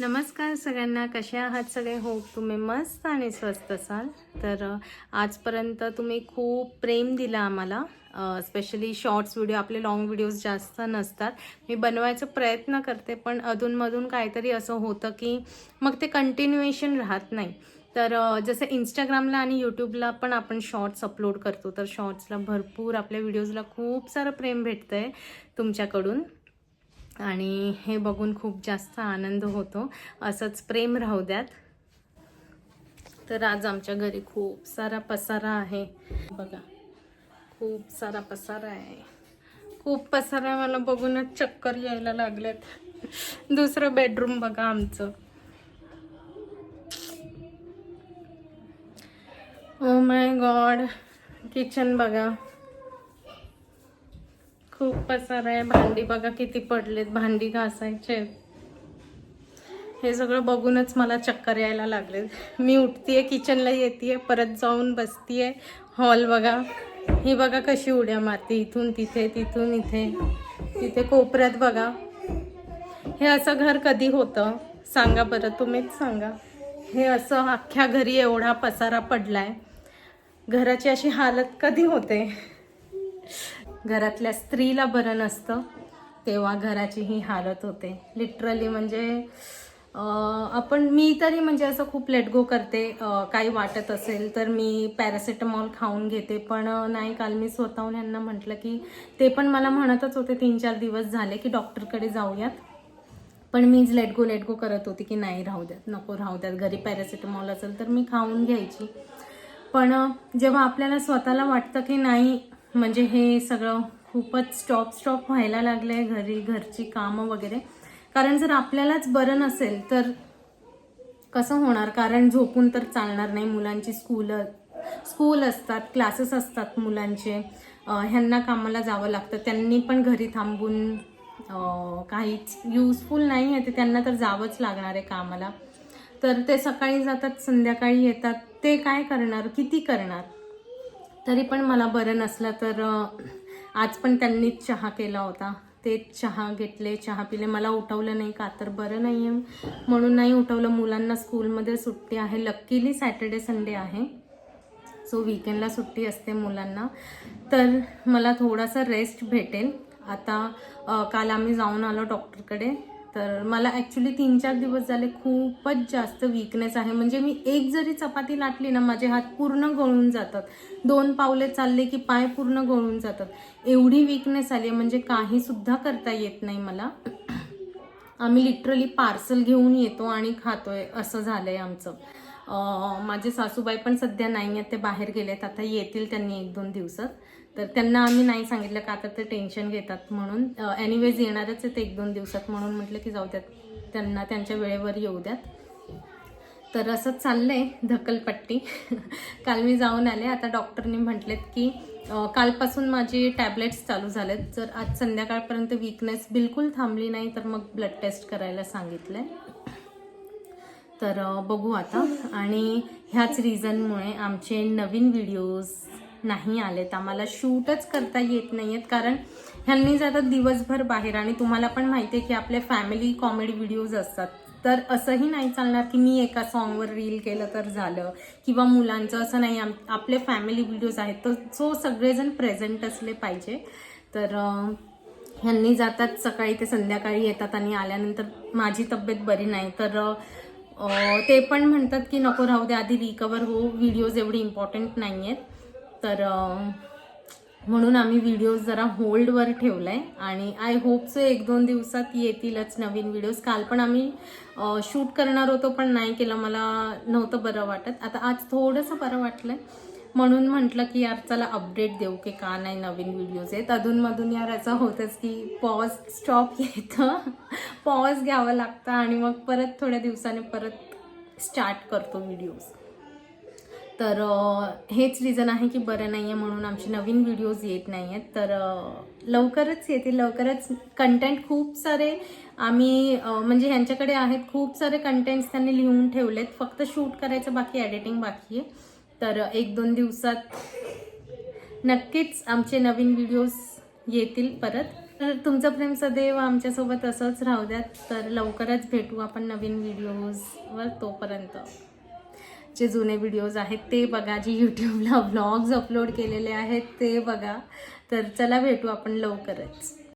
नमस्कार सगळ्यांना कसे आहात सगळे? हो तुम्ही मस्त आणि स्वस्त असाल. तर आजपर्यंत तुम्ही खूप प्रेम दिलं आम्हाला. स्पेशली शॉर्ट्स व्हिडिओ आपले लॉंग व्हिडिओज जास्त नसतात. मी बनवायचा प्रयत्न करते पण अधूनमधून काहीतरी असं होतं की मग ते कंटिन्युएशन राहत नाही. तर जसं इंस्टाग्रामला आणि यूट्यूबला पण आपण शॉर्ट्स अपलोड करतो तर शॉर्ट्सला भरपूर आपल्या व्हिडिओजला खूप सारं प्रेम भेटतं आहे तुमच्याकडून. आणि हे बघून खूप जास्त आनंद होतो. असंच प्रेम राहू द्यात. तर आज आमच्या घरी खूप सारा पसारा आहे. बघा खूप सारा पसारा आहे. खूप पसारा मला बघूनच चक्कर यायला लागलेत. दुसरं बेडरूम बघा आमचं. ओ माय गॉड किचन बघा. खूप पसार आहे. भांडी बघा किती पडलेत. भांडी घासायचे हे सगळं बघूनच मला चक्कर यायला लागलेत. मी उठतीये किचनला येते परत जाऊन बसतीये. हॉल बघा. ही बघा कशी उड्या मारते. इथून तिथे तिथून इथे. तिथे कोपऱ्यात बघा. हे असं घर कधी होतं? सांगा बरं. तुम्हीच सांगा. हे असं अख्ख्या घरी एवढा पसारा पडलाय. घराची अशी हालत कधी होते? घरातल्या स्त्रीला बरं नसतं तेव्हा घराची ही हालत होते. लिटरली म्हणजे आपण मी तरी म्हणजे असं खूप लेट गो करते. काही वाटत असेल तर मी पॅरासिटामॉल खाऊन घेते. पण नाही काल मी स्वतःहून यांना म्हटलं की ते पण मला म्हणतच होते तीन चार दिवस झाले की डॉक्टरकडे जाऊयात. पण मीच लेट गो लेट गो करत होती की नाही राहू द्यात नको राहू द्यात. घरी पॅरासिटामॉल असेल तर मी खाऊन घ्यायची. पण जेव्हा आपल्याला स्वतःला वाटतं की नाही म्हणजे हे सगळं खूपच स्टॉप स्टॉप व्हायला लागलं आहे घरी घरची कामं वगैरे. कारण जर आपल्यालाच बरं नसेल तर कसं होणार? कारण झोपून तर चालणार नाही मुलांची. स्कूल स्कूल असतात क्लासेस असतात मुलांचे. ह्यांना कामाला जावं लागतं. त्यांनी पण घरी थांबून काहीच युजफुल नाही आहे. ते त्यांना तर जावंच लागणार आहे कामाला. तर ते सकाळी जातात संध्याकाळी येतात. ते काय करणार? किती करणार? तरी पण मला बरं नसलं तर आज पण त्यांनीच चहा केला होता. ते चहा घेतले चहा पिले. मला उठवलं नाही का? तर बरं नाही आहे म्हणून नाही उठवलं. मुलांना स्कूलमध्ये सुट्टी आहे. लक्कीली सॅटर्डे संडे आहे. सो विकेंडला सुट्टी असते मुलांना. तर मला थोडासा रेस्ट भेटेल. आता काल आम्ही जाऊन आलो डॉक्टरकडे तर मला ॲक्च्युली तीन चार दिवस झाले खूपच जास्त वीकनेस आहे. म्हणजे मी एक जरी चपाती लाटली ना माझे हात पूर्ण गळून जातात. दोन पावले चालले की पाय पूर्ण गळून जातात. एवढी वीकनेस आली आहे म्हणजे काही सुद्धा करता येत नाही मला. आम्ही लिटरली पार्सल घेऊन येतो आणि खातोय असं झालंय आमचं. माझे सासूबाई पण सध्या नाही आहेत ते बाहेर गेलेत. आता येतील त्यांनी एक दोन दिवसात. तर त्यांना आम्ही नाही सांगितलं का आता ते टेन्शन घेतात म्हणून. एनिवेज येणारच आहेत एक दोन दिवसात म्हणून म्हटलं की जाऊ द्यात. त्यांना त्यांच्या वेळेवर येऊ द्यात. तर असं आहे धकलपट्टी. काल मी जाऊन आले. आता डॉक्टरनी म्हटलेत की कालपासून माझी टॅबलेट्स चालू झालेत. जर आज संध्याकाळपर्यंत वीकनेस बिलकुल थांबली नाही तर मग ब्लड टेस्ट करायला सांगितलं आहे तर बघू आता. आणि ह्याच रिझनमुळे आमचे नवीन व्हिडिओज नाही आलेत. आम्हाला शूटच करता येत नाही आहेत कारण ह्यांनी जातात दिवसभर बाहेर आणि तुम्हाला पण माहिती आहे की आपले फॅमिली कॉमेडी व्हिडिओज असतात. तर असंही नाही चालणार की मी एका सॉन्गवर रील केलं तर झालं. किंवा मुलांचं असं नाही. आम आपले फॅमिली व्हिडिओज आहेत. तर सो सगळेजण प्रेझेंट असले पाहिजे. तर ह्यांनी जातात सकाळी ते संध्याकाळी येतात आणि आल्यानंतर माझी तब्येत बरी नाही. तर ते पण म्हणतात की नको राहू दे आधी रिकवर हो. व्हिडिओज एवढी इम्पॉर्टंट नाही आहेत तर म्हणून आम्ही व्हिडिओज जरा होल्डवर ठेवलाय. आणि आय होपचं एक दोन दिवसात येतीलच नवीन व्हिडिओज काल पण आम्ही शूट करणार होतो पण नाही केलं. मला नव्हतं बरं वाटत. आता आज थोडंसं बरं वाटलं आहे म्हणून म्हटलं की यार चला अपडेट देऊ की का नाही नवीन व्हिडिओज आहेत. अधूनमधून यार असं होतंच की पॉज स्टॉप येतं. पॉज घ्यावं लागतं आणि मग परत थोड्या दिवसाने परत स्टार्ट करतो व्हिडिओज तर हेच रिझन आहे की बरं नाही आहे म्हणून आमचे नवीन व्हिडिओज येत नाही आहेत तर लवकरच येतील. लवकरच कंटेंट खूप सारे आम्ही म्हणजे ह्यांच्याकडे आहेत. खूप सारे कंटेंट्स त्यांनी लिहून ठेवलेत. फक्त शूट करायचं बाकी एडिटिंग बाकी आहे. तर एक दोन दिवसात नक्कीच आमचे नवीन व्हिडिओज येतील परत. तर तुमचं प्रेम सदैव आमच्यासोबत असंच राहू द्यात. तर लवकरच भेटू आपण नवीन व्हिडिओजवर तोपर्यंत. जे जुने व्हिडिओज आहेत ते बघा जे यूट्यूबला व्लॉग्स अपलोड केलेले आहेत ते बघा. तर चला भेटू आपण लवकरच.